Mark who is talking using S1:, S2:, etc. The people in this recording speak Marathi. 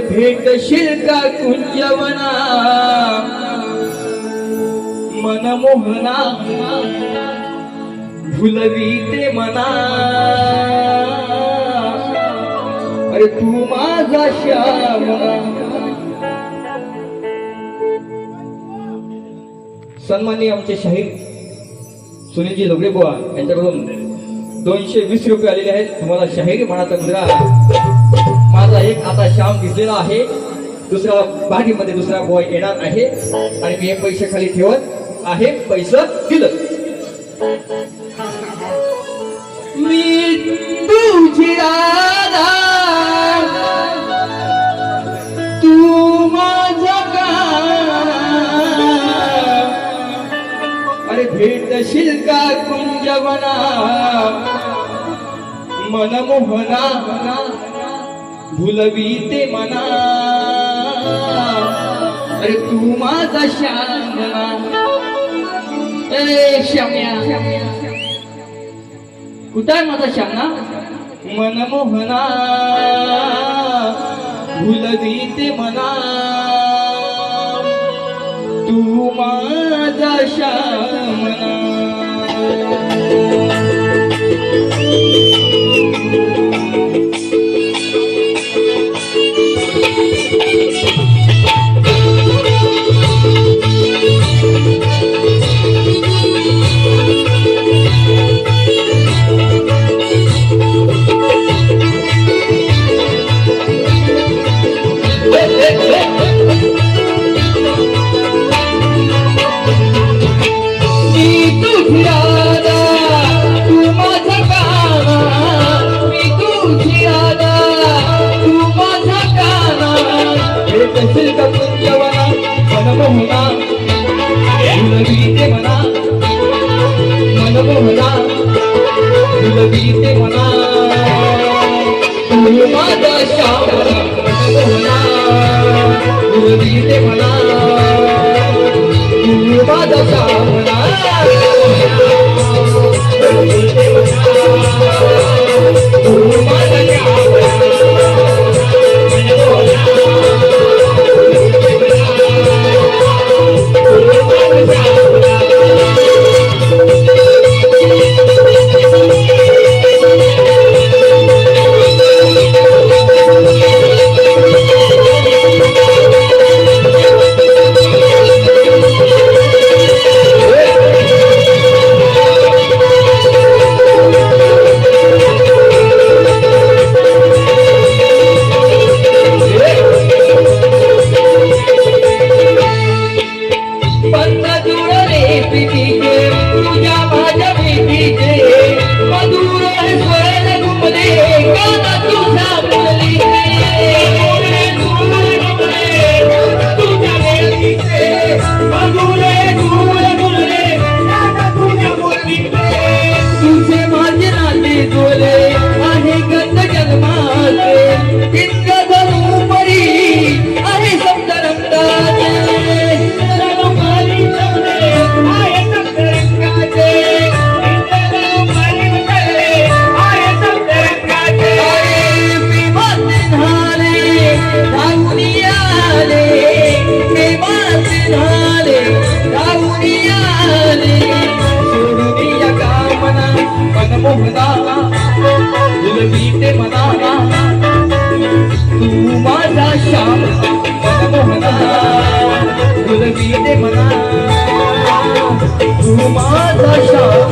S1: भेटशील का कुंजवना. मनमोहना भुलवी ते मना. अरे तू माझा श्याम. सन्माननीय आमचे शाहीर सुनीलजी लोगडे बुवा यांच्याकडून दोनशे वीस रुपये आलेले आहेत. तुम्हाला शाहीर म्हणाचा मुद्रा. श्याम दिसलेला आहे. दुसरा बागेमध्ये दुसरा बॉय येणार आहे. आणि मी हे पैसे खाली ठेवत आहे. पैसे दिलं. मी तुझी तू माझा का अरे भेटशील का कुंजवना? मनमोहना. भुलवी ते मना. अरे तू माझा श्यामना अरे श्याम्या. कुठं आहे माझा श्यामना मनमोहना. भेटशील का कुंजवना मनमोहना. फुलवी ते मना मनमोहना. फुलवी ते मना तू माझा श्याम मनमोहना. फुलवी ते मना तू माझा श्यामना मनमोहना फुलवीते मनाला तू माझा श्याम मनमोहना फुलवीते मना तू माझा श्याम